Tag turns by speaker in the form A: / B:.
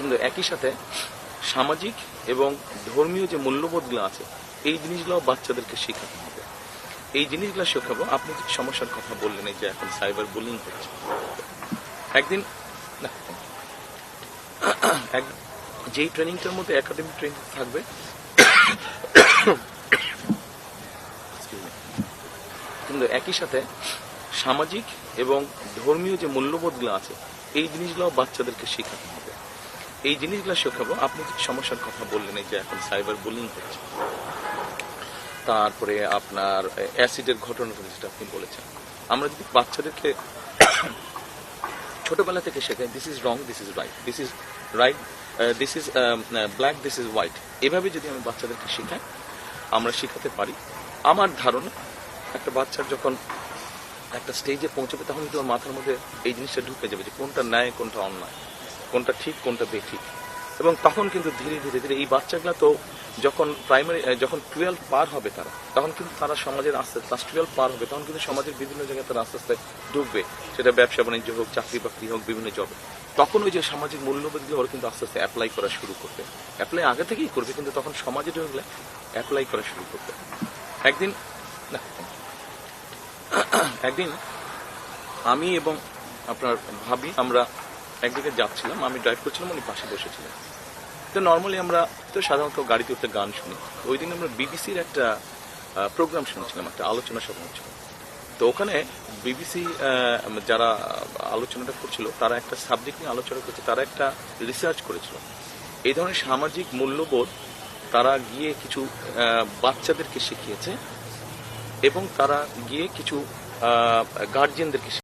A: কিন্তু একই সাথে সামাজিক এবং ধর্মীয় যে মূল্যবোধগুলো আছে, এই জিনিসগুলো বাচ্চাদেরকে শেখাতে হবে। এই জিনিসগুলো শেখাবো। আপনি যে সমস্যার কথা বললেন, এই যে এখন সাইবার বুলিং হচ্ছে। একদিন যেই ট্রেনিংটার মধ্যে একাডেমিক ট্রেনিং থাকবে কিন্তু একই সাথে সামাজিক এবং ধর্মীয় যে মূল্যবোধগুলো আছে, এই জিনিসগুলো বাচ্চাদেরকে শেখাতে হবে। এই জিনিসগুলো শেখাবো। আপনি সমস্যার কথা বললেন, এই যে এখন সাইবার বুলিং হচ্ছে, তারপরে আপনার অ্যাসিডের ঘটনাটা যেটা আপনি বলেছেন, আমরা যদি বাচ্চাদেরকে ছোটবেলা থেকে শেখাই this is wrong this is right this is right this is black this is white এভাবে যদি আমি বাচ্চাদেরকে শেখাই, আমরা শেখাতে পারি। আমার ধারণা, একটা বাচ্চার যখন একটা স্টেজে পৌঁছবে, তখন কিন্তু মাথার মধ্যে এই জিনিসটা ঢুকে যাবে যে কোনটা ন্যায়, কোনটা অন্যায়। কোনটা ঠিক, কোনটা বেঠিক। এবং তখন কিন্তু ধীরে ধীরে ধীরে এই বাচ্চাগুলো তো যখন প্রাইমারি যখন টুয়েলভ পার হবে তারা, তখন কিন্তু তারা সমাজের আস্তে ক্লাস টুয়েলভ পার হবে, তখন কিন্তু সমাজের বিভিন্ন জায়গায় তারা আস্তে আস্তে ডুববে। সেটা ব্যবসা বাণিজ্য হোক, চাকরি বাকরি হোক, বিভিন্ন জবে তখন ওই যে সামাজিক মূল্যবোধগুলো ওরা কিন্তু আস্তে আস্তে অ্যাপ্লাই করা শুরু করবে। অ্যাপ্লাই আগে থেকেই করবে, কিন্তু তখন সমাজে ঢুকলে অ্যাপ্লাই করা শুরু করবে। একদিন একদিন আমি এবং আপনার ভাবি, আমরা একদিকে যাচ্ছিলাম, আমি ড্রাইভ করছিলাম, উনি পাশে বসেছিলেন। তো নর্মালি আমরা তো সাধারণত গাড়িতে উঠে গান শুনি। ওই দিন আমরা বিবিসির একটা প্রোগ্রাম শুনেছিলাম, একটা আলোচনা সভা হচ্ছিল। তো ওখানে বিবিসি যারা আলোচনাটা করছিল, তারা একটা সাবজেক্ট নিয়ে আলোচনা করছে, তারা একটা রিসার্চ করেছিল। এই ধরনের সামাজিক মূল্যবোধ তারা গিয়ে কিছু বাচ্চাদেরকে শিখিয়েছে এবং তারা গিয়ে কিছু গার্জিয়ানদেরকে